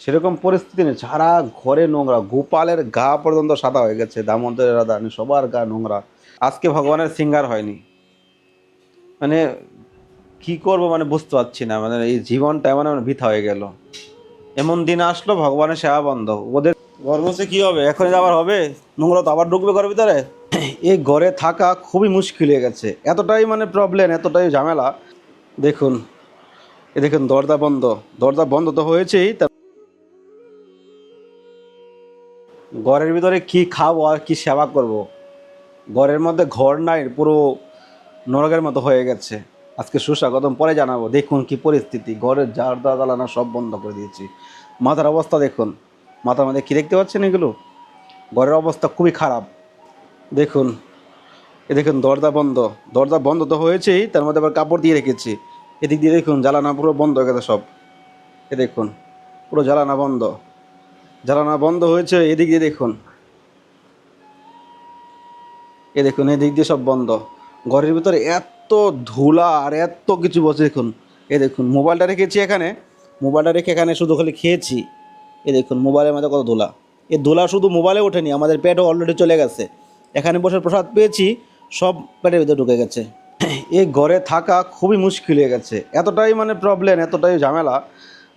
সেরকম পরিস্থিতি নেই। সারা ঘরে নোংরা, গোপালের গা পর্যন্ত সাদা হয়ে গেছে, দামোদরের রাধারানী, সবার গা নোংরা। আজকে ভগবানের সিঙ্গার হয়নি। মানে কি করব মানে বুঝতে পারছি না মানে এই জীবনটা এমন এমন বৃথা হয়ে গেল। এমন দিন আসলো, ভগবানের সেবা বন্ধ। ওদের গর্ভসে কি হবে? এখন আবার হবে? নোংরা তো আবার ঢুকবে ঘরের ভিতরে? এই ঘরে থাকা খুবই মুশকিল হয়ে গেছে। এতটাই মানে প্রবলেম এতটাই ঝামেলা। দেখুন, এ দেখুন, দরজা বন্ধ। দরজা বন্ধ তো হয়েছেই ঘরের ভিতরে কি খাব আর কি সেবা করব। ঘরের মধ্যে ঘর নাই, পুরো নরকের মতো হয়ে গেছে। আজকে সুস্বাগতম, পরে জানাব। দেখুন কি পরিস্থিতি, ঘরের জার জ্বালানা সব বন্ধ করে দিয়েছি। মাথার অবস্থা দেখুন। মাথার মধ্যে কি দেখতে পাচ্ছেন এগুলো? ঘরের অবস্থা খুবই খারাপ। দেখুন, এ দেখুন দরজা বন্ধ। দরজা বন্ধ তো হয়েছেই, তার মধ্যে আবার কাপড় দিয়ে রেখেছি। এদিক দিয়ে দেখুন জ্বালানা পুরো বন্ধ হয়ে গেছে সব। এ দেখুন, পুরো জ্বালানা বন্ধ। জ্বালানা বন্ধ হয়েছে, এদিক দিয়ে দেখুন। এ দেখুন, এদিক দিয়ে সব বন্ধ। ঘরের ভিতরে এত ধুলা আর এত কিছু বসে, দেখুন। এ দেখুন, মোবাইলটা রেখেছি এখানে। মোবাইলটা রেখে এখানে শুধু খালি খেয়েছি। এ দেখুন, মোবাইলের মধ্যে কত ধুলা। এ ধুলা শুধু মোবাইলে ওঠেনি, আমাদের পেটও অলরেডি চলে গেছে। এখানে বসে প্রসাদ পেয়েছি, সব পেটের ভিতরে ঢুকে গেছে। এই ঘরে থাকা খুবই মুশকিল হয়ে গেছে। এতটাই মানে প্রবলেম এতটাই ঝামেলা।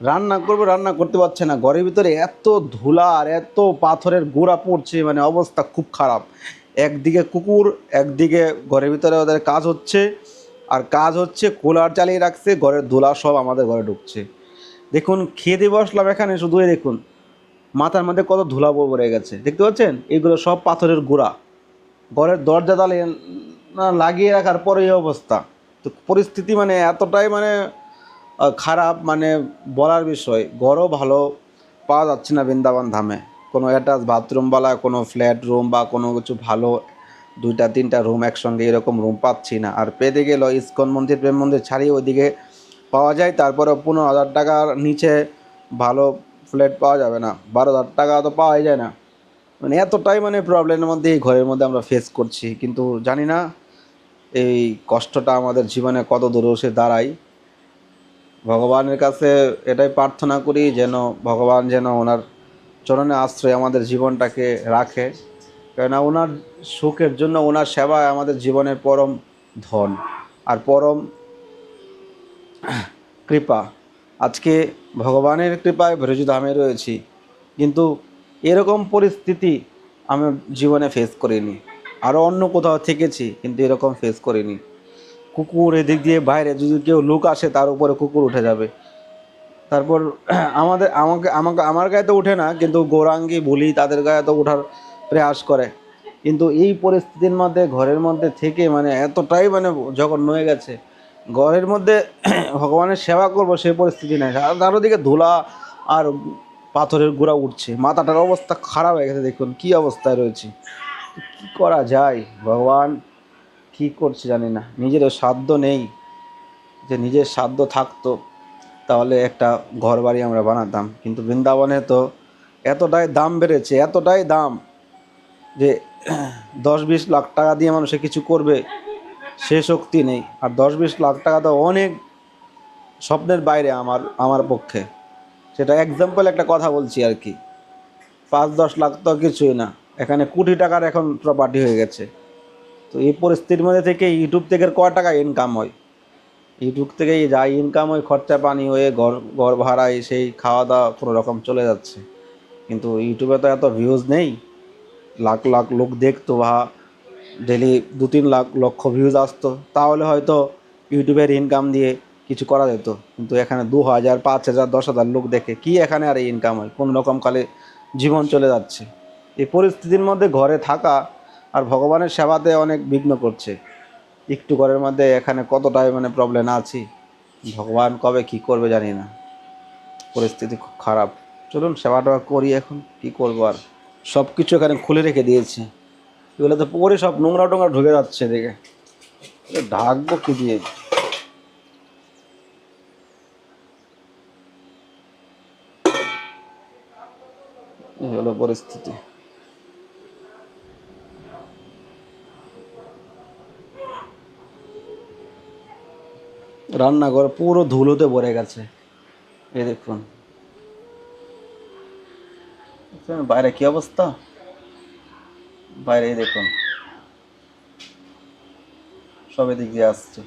রান্না করবে, রান্না করতে পারছে না। ঘরের ভিতরে এত ধুলা আর এত পাথরের গোড়া পড়ছে মানে অবস্থা খুব খারাপ। একদিকে কুকুর, একদিকে ঘরের ভিতরে ওদের কাজ হচ্ছে, আর কাজ হচ্ছে কুলার চালিয়ে রাখছে, ঘরের ধুলা সব আমাদের ঘরে ঢুকছে। দেখুন দিয়ে বসলাম এখানে শুধুই দেখুন, মাথার মধ্যে কত ধুলা পড়ে গেছে। দেখতে পাচ্ছেন? এগুলো সব পাথরের গোড়া। ঘরের দরজা না লাগিয়ে রাখার পরে এই অবস্থা। তো পরিস্থিতি মানে এতটাই মানে খারাপ মানে বলার বিষয়, ঘরও ভালো পাওয়া যাচ্ছে না বৃন্দাবন ধামে। কোনো অ্যাটাচ বাথরুমওয়ালা কোনো ফ্ল্যাট রুম বা কোনো কিছু ভালো, দুইটা, তিনটা রুম একসঙ্গে এরকম রুম পাচ্ছি না। আর পেতে গেল ইস্কন মন্দির, প্রেম মন্দির ছাড়িয়ে ওইদিকে পাওয়া যায় তারপরে পনেরো হাজার টাকার নিচে ভালো ফ্ল্যাট পাওয়া যাবে না। বারো হাজার টাকা তো পাওয়াই যায় না। মানে এতটাই মানে প্রবলেমের মধ্যে এই ঘরের মধ্যে আমরা ফেস করছি। কিন্তু জানি না এই কষ্টটা আমাদের জীবনে কত দূরে সে দাঁড়ায়। ভগবানের কাছে এটাই প্রার্থনা করি যেন ভগবান যেন ওনার চরণে আশ্রয় আমাদের জীবনটাকে রাখে। কেননা ওনার সুখের জন্য, ওনার সেবা আমাদের জীবনের পরম ধন আর পরম কৃপা। আজকে ভগবানের কৃপায় ভ্রজধামে রয়েছি, কিন্তু এরকম পরিস্থিতি আমি জীবনে ফেস করিনি। আরও অন্য কোথাও থেকেছি, কিন্তু এরকম ফেস করিনি। কুকুর এদিক দিয়ে বাইরে যদি কেউ লোক আসে, তার উপরে কুকুর উঠে যাবে। তারপর আমাদের, আমাকে আমাকে, আমার গায়ে তো উঠে না, কিন্তু গৌরাঙ্গী, বলি তাদের গায়ে তো ওঠার প্রয়াস করে। কিন্তু এই পরিস্থিতির মধ্যে, ঘরের মধ্যে থেকে মানে এতটাই মানে জঘন্য হয়ে গেছে। ঘরের মধ্যে ভগবানের সেবা করব সেই পরিস্থিতি নেই। চারোদিকে ধুলা আর পাথরের গুঁড়া উঠছে। মাথাটার অবস্থা খারাপ হয়ে গেছে, দেখুন কী অবস্থায় রয়েছে। কী করা যায়? ভগবান কী করছে জানি না। নিজেরও সাধ্য নেই যে নিজের সাধ্য থাকতো, তাহলে একটা ঘর বাড়ি আমরা বানাতাম। কিন্তু বৃন্দাবনে তো এতটাই দাম বেড়েছে, এতটাই দাম যে দশ বিশ লাখ টাকা দিয়ে মানুষে কিছু করবে, সে শক্তি নেই। আর দশ বিশ লাখ টাকা তো অনেক স্বপ্নের বাইরে আমার আমার পক্ষে। সেটা এক্সাম্পল একটা কথা বলছি আর কি। পাঁচ দশ লাখ তো কিছুই না। এখানে কোটি টাকার এখন প্রপার্টি হয়ে গেছে। তো এই পরিস্থিতির মধ্যে থেকে ইউটিউব থেকে কয় টাকা ইনকাম হয়? ইউটিউব থেকে যা ইনকাম হয়, খরচা পানি হয়ে ঘর ঘর ভাড়ায় সেই খাওয়া দাওয়া কোনো রকম চলে যাচ্ছে। কিন্তু ইউটিউবে তো এত ভিউজ নেই। লাখ লাখ লোক দেখতো, বা ডেলি দু তিন লাখ, লক্ষ ভিউজ আসতো। তাহলে হয়তো ইউটিউবের ইনকাম দিয়ে কিছু করা যেত। কিন্তু এখানে দু হাজার, পাঁচ হাজার, দশ হাজার লোক দেখে কি এখানে আর ইনকাম হয়? কোনো রকম কালে জীবন চলে যাচ্ছে। এই পরিস্থিতির মধ্যে ঘরে থাকা আর ভগবানের সেবাতে অনেক বিঘ্ন করছে। একটু ঘরের মধ্যে এখানে কতটাই মানে প্রবলেম আছি? ভগবান কবে কি করবে জানি না। পরিস্থিতি খুব খারাপ। চলুন সেবা টেবা করি এখন, কি করব আর? সব কিছু এখানে খুলে রেখে দিয়েছে। এগুলো তো পরে সব নোংরা টোংরা ঢুকে যাচ্ছে দেখে। ঢাকবো কি দিয়ে? হলো পরিস্থিতি। রান্নাঘর পুরো ধুলোতে ভরে গেছে। এই দেখুন। দেখছেন বাইরে কি অবস্থা? বাইরে দেখুন। সব এদিক দিয়ে আসছে।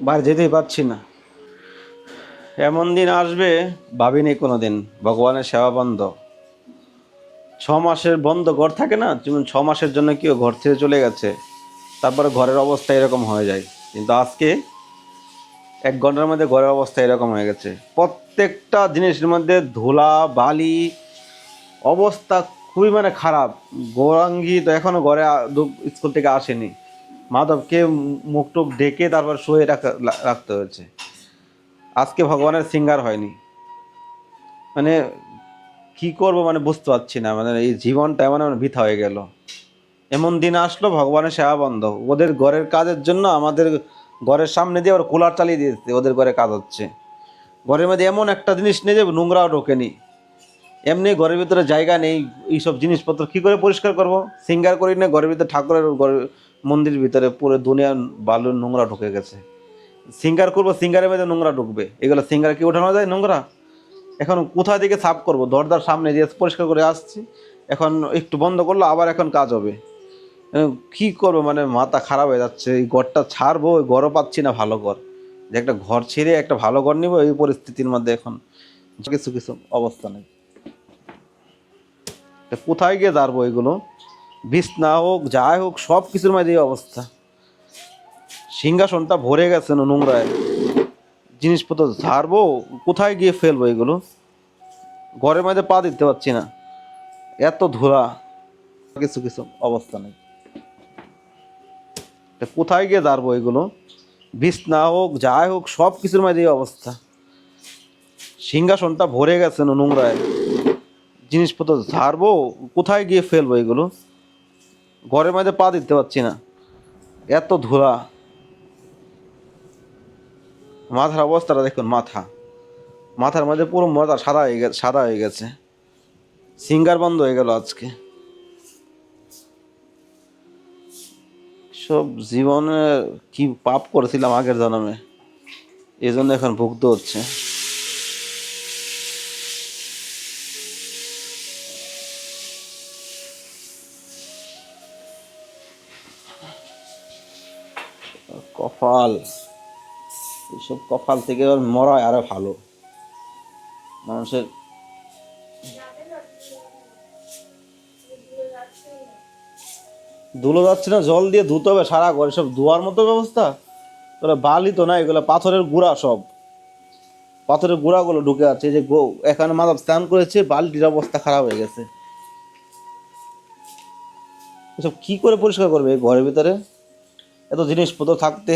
বাইরে যেতেই পারছি না। এমন দিন আসবে ভাবিনি কোনো দিন ভগবানের সেবা বন্ধ। ছ মাসের বন্ধ ঘর থাকে না? যেমন ছ মাসের জন্য কেউ ঘর থেকে চলে গেছে। তারপরে ঘরের অবস্থা এরকম হয়ে যায়। কিন্তু আজকে এক ঘণ্টার মধ্যে ঘরের অবস্থা এরকম হয়ে গেছে। প্রত্যেকটা জিনিসের মধ্যে ধুলা, বালি, অবস্থা খুবই মানে খারাপ। গৌরাঙ্গি তো এখনও ঘরে স্কুল থেকে আসেনি। মাধবকে মুখ টুক ডেকে তারপর শুয়ে রাখতে হয়েছে। আজকে ভগবানের সিঙ্গার হয়নি। মানে কি করব মানে বুঝতে পারছি না। মানে এই জীবনটা এমন এমন বৃথা হয়ে গেল। এমন দিন আসলো, ভগবানের সেবা বন্ধ। ওদের ঘরের কাজের জন্য আমাদের ঘরের সামনে দিয়ে ওরা কুলার চালিয়ে দিয়েছে ওদের ঘরে কাজ হচ্ছে। ঘরের মধ্যে এমন একটা জিনিস নেই যে নোংরাও ঢোকেনি। এমনি ঘরের ভিতরে জায়গা নেই, এইসব জিনিসপত্র কি করে পরিষ্কার করব? সিঙ্গার করি না, ঘরের ভিতরে ঠাকুরের মন্দিরের ভিতরে পুরো দুনিয়া বালু নোংরা ঢুকে গেছে। সিঙ্গার করব, সিঙ্গারের মধ্যে নোংরা ঢুকবে। এগুলো সিঙ্গার কি ওঠানো যায় নোংরা? এখন কোথা থেকে সাফ করব? দরজার সামনে দিয়ে পরিষ্কার করে আসছি, এখন একটু বন্ধ করল আবার এখন কাজ হবে। কি করব? মানে মাথা খারাপ হয়ে যাচ্ছে। এই ঘরটা ছাড়বো, ওই ঘরও পাচ্ছি না ভালো ঘর। যে একটা ঘর ছেড়ে একটা ভালো ঘর নিবো, এই পরিস্থিতির মধ্যে এখন। কিছু কিছু অবস্থা নেই। কোথায় গিয়ে দাঁড়বো এগুলো? বিছনা হোক, যাই হোক, সব কিছুর মধ্যে এই অবস্থা। সিংহাসনটা ভরে গেছে না নোংরায়? জিনিসপত্র ঝাড়বো, কোথায় গিয়ে ফেলব এগুলো? ঘরের মধ্যে পা দিতে পারছি না। এত ধুলা। কিছু কিছু অবস্থা নেই। তা কোথায় গিয়ে দাঁড়বো এগুলো? বিছনা হোক, যাই হোক, সব কিছুর মধ্যে এই অবস্থা। সিংহাসনটা ভরে গেছে নোংরায়? জিনিসপত্র ঝাড়বো, কোথায় গিয়ে ফেলব এগুলো? ঘরের মধ্যে পা দিতে পারছি না। এত ধুলা। মাথার অবস্থাটা দেখুন, মাথা। মাথার মধ্যে পুরো মাথা সাদা হয়ে গেছে সাদা হয়ে গেছে। সিঙ্গার বন্ধ হয়ে গেল আজকে। সব জীবনে কি পাপ করেছিলাম আগের জন্মে? এই জন্য এখন ভুগতে হচ্ছে। কপাল। এইসব কপাল থেকে মরা আরও ভালো। মানুষের ধুলো যাচ্ছে না, জল দিয়ে ধুতে হবে সারা ঘরে। সব ধোয়ার মতো ব্যবস্থা? তোরা বালি তো না, এগুলো পাথরের গুঁড়া সব। পাথরের গুঁড়াগুলো ঢুকে আছে যে গো এখানে মাদাব স্নান করেছে বালতির অবস্থা খারাপ হয়ে গেছে। এসব কি করে পরিষ্কার করবে এই ঘরের ভিতরে? এত জিনিসপত্র থাকতে।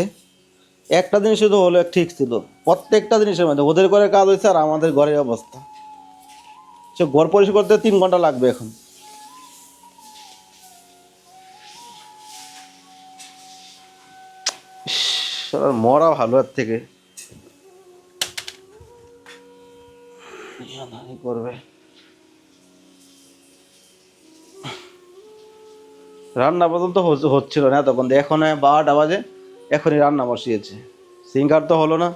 একটা জিনিস শুধু হলো, ঠিক ছিল। প্রত্যেকটা জিনিসের মধ্যে ওদের ঘরে কাজ হয়েছে আর আমাদের ঘরের অবস্থা। সে ঘর পরিষ্কার করতে তিন ঘণ্টা লাগবে এখন। শালার মরা ভালো এর থেকে। করবে। রান্না পর্যন্ত হচ্ছে- হচ্ছিল না তখন এখন বারোটা বাজে এখনই রান্না বসিয়েছে। সিঙ্গার তো হলো না।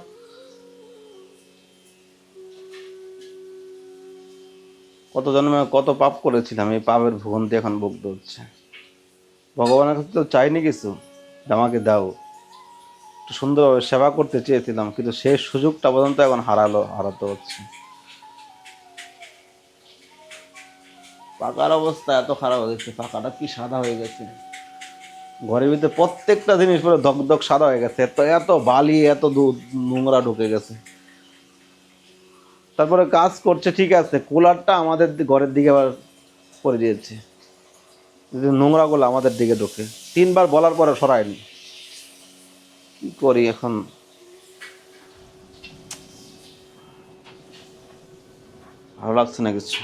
কত জন্মে কত পাপ করেছিলাম এই পাপের ভুগন্তি এখন ভুগতে হচ্ছে ভগবানের কাছে তো চাইনি কিছু আমাকে দাও। একটু সুন্দরভাবে সেবা করতে চেয়েছিলাম, কিন্তু সেই সুযোগটা পর্যন্ত এখন হারালো, হারাতে হচ্ছে। পাকার অবস্থা এত খারাপ হয়ে গেছে, পাকাটা কি সাদা হয়ে গেছে। ঘরের ভিতরে প্রত্যেকটা জিনিস পুরো দগদগ সাদা হয়ে গেছে, এত এত বালি, এত নোংরা ঢুকে গেছে। তারপরে কাজ করছে, ঠিক আছে, কুলারটা আমাদের ঘরের দিকে আবার করে দিয়েছে। নোংরাগুলো আমাদের দিকে ঢোকে। তিনবার বলার পরে সরায়নি। কি করি এখন? ভালো লাগছে না কিছু?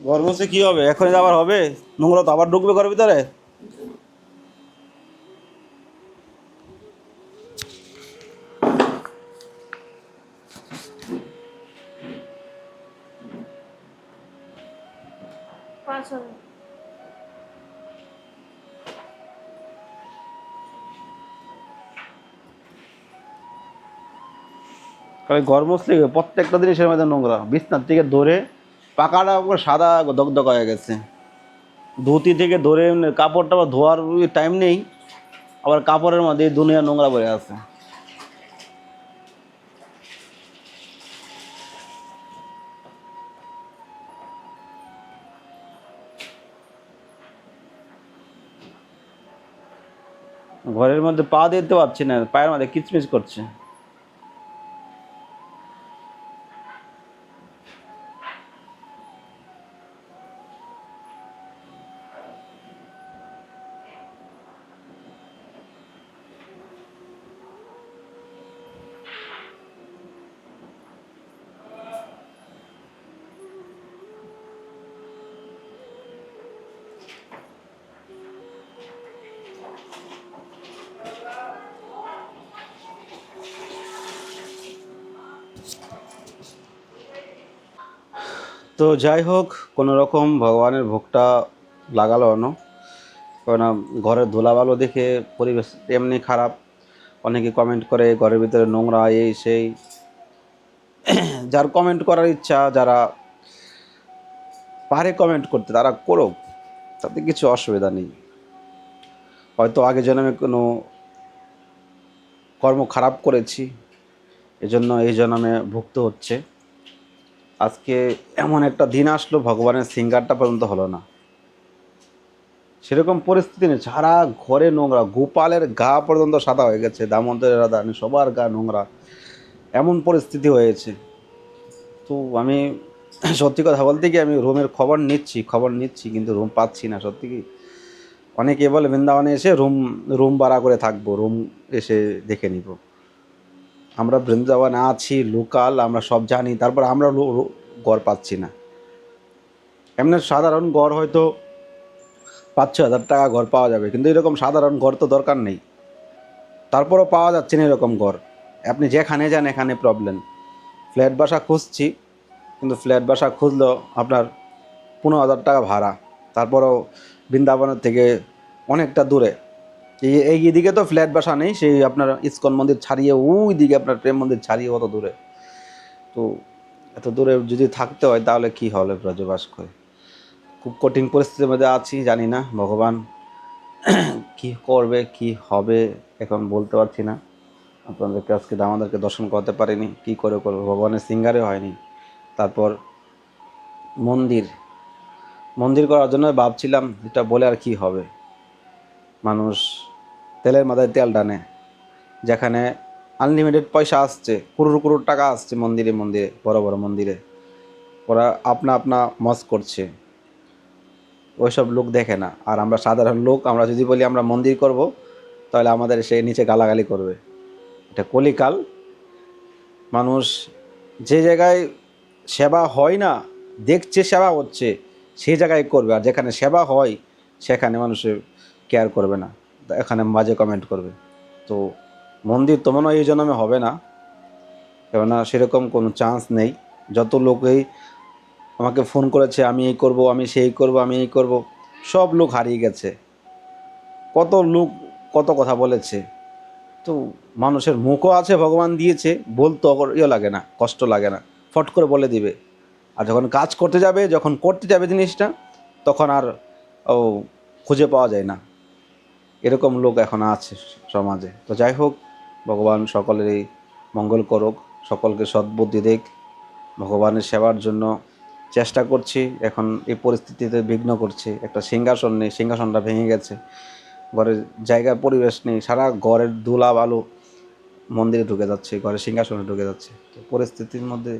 ঘর বসে কি হবে? এখন আবার হবে? নোংরা তো আবার ঢুকবে ঘরের ভিতরে? আসবে কারণ ঘরমসলিকে প্রত্যেকটা জিনিসের সেরকম নোংরা। বিছনার থেকে ধরে পাকাটা সাদা দগদগ হয়ে গেছে। ধুতি থেকে ধরে কাপড়টা ধোয়ার টাইম নেই, আবার কাপড়ের মধ্যে দুনিয়া নোংরা পড়ে আছে। ঘরের মধ্যে পা দিতে পারছি না পায়ের মধ্যে কিচমিচ করছে। তো যাই হোক কোনো রকম ভগবানের ভোগটা লাগালো না কারণ ঘরের ধুলাবালো দেখে পরিবেশ এমনি খারাপ। অনেকে কমেন্ট করে, ঘরের ভিতরে নোংরা, এই, সেই। যার কমেন্ট করার ইচ্ছা, যারা পারে কমেন্ট করতে, তারা করুক। তাতে কিছু অসুবিধা নেই। হয়তো আগে জন্মে কোনো কর্ম খারাপ করেছি, এজন্য এই জন্মে ভুক্ত হচ্ছে। আজকে এমন একটা দিন আসলো, ভগবানের সিঙ্গারটা পর্যন্ত হলো না। সেরকম পরিস্থিতি নেই। সারা ঘরে নোংরা, গোপালের গা পর্যন্ত সাদা হয়ে গেছে, দামোদরের রাধা সবার গা নোংরা। এমন পরিস্থিতি হয়েছে। তো আমি সত্যি কথা বলতে কি, আমি রুমের খবর নিচ্ছি খবর নিচ্ছি, কিন্তু রুম পাচ্ছি না। সত্যি কি? অনেকে বলে, বৃন্দাবনে এসে রুম রুম ভাড়া করে থাকব, রুম এসে দেখে নিব। আমরা বৃন্দাবনে আছি, লোকাল, আমরা সব জানি, তারপর আমরা গড় পাচ্ছি না। এমনি সাধারণ গড় হয়তো পাঁচ ছ হাজার টাকা গড় পাওয়া যাবে, কিন্তু এরকম সাধারণ ঘর তো দরকার নেই। তারপরও পাওয়া যাচ্ছে না এরকম ঘর আপনি যেখানে যান, এখানে প্রবলেম ফ্ল্যাট বাসা খুঁজছি, কিন্তু ফ্ল্যাট বাসা খুঁজলেও আপনার পনেরো হাজার টাকা ভাড়া। তারপরও বৃন্দাবনের থেকে অনেকটা দূরে। এই এই দিকে তো ফ্ল্যাট বাসা নেই, সেই আপনার ইস্কন মন্দির ছাড়িয়ে ওই দিকে আপনার প্রেম মন্দির ছাড়িয়ে অত দূরে। তো এত দূরে যদি থাকতে হয়, তাহলে কি হবে ব্রজবাস করে খুব কঠিন পরিস্থিতির মধ্যে আছি, জানি না, ভগবান কি করবে, কি হবে, এখন বলতে পারছি না। আপনাদেরকে আজকে আমাদেরকে দর্শন করতে পারিনি, কি করে করব? ভগবানের সিঙ্গারে হয়নি। তারপর মন্দির মন্দির করার জন্য ভাবছিলাম, এটা বলে আর কি হবে? মানুষ তেলের মাথায় তেল টানে, যেখানে আনলিমিটেড পয়সা আসছে, কুরুর কুরুর টাকা আসছে মন্দিরে মন্দিরে, বড় বড় মন্দিরে। ওরা আপনা আপনা মজ করছে। ওইসব লোক দেখে না। আর আমরা সাধারণ লোক, আমরা যদি বলি আমরা মন্দির করব, তাহলে আমাদের সে নিচে গালাগালি করবে। এটা কলিকাল। মানুষ যে জায়গায় সেবা হয় না, দেখছে সেবা হচ্ছে সেই জায়গায় করবে। আর যেখানে সেবা হয়, সেখানে মানুষের কেয়ার করবে না। এখানে বাজে কমেন্ট করবে। তো মন্দির তো মনে হয় এই জন্মে হবে না। কেননা সেরকম কোনো চান্স নেই। যত লোকই আমাকে ফোন করেছে, আমি এই করব, আমি সেই করব, আমি এই করব, সব লোক হারিয়ে গেছে। কত লোক কত কথা বলেছে। তো মানুষের মুখও আছে, ভগবান দিয়েছে বলতে ইয়ে লাগে না, কষ্ট লাগে না। ফট করে বলে দিবে। আর যখন কাজ করতে যাবে, যখন করতে যাবে জিনিসটা, তখন আর খুঁজে পাওয়া যায় না। এরকম লোক এখন আছে সমাজে। তো যাই হোক, ভগবান সকলেরই মঙ্গল করুক, সকলকে সদ্বুদ্ধি দেখ ভগবানের সেবার জন্য চেষ্টা করছি, এখন এই পরিস্থিতিতে বিঘ্ন করছে। একটা সিংহাসন নেই, সিংহাসনটা ভেঙে গেছে। ঘরের জায়গা পরিবেশ নেই, সারা ঘরের ধুলা বালু মন্দিরে ঢুকে যাচ্ছে, ঘরের সিংহাসনে ঢুকে যাচ্ছে। তো পরিস্থিতির মধ্যে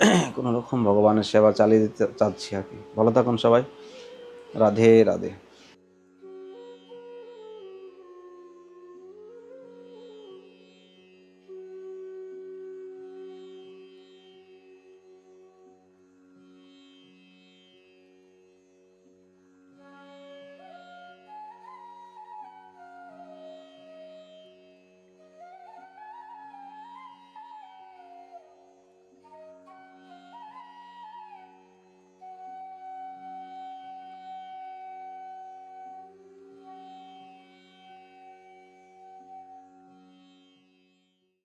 কোনো রকম ভগবানের সেবা চালিয়ে দিতে চাচ্ছি আর কি। ভালো থাকুন সবাই। রাধে রাধে।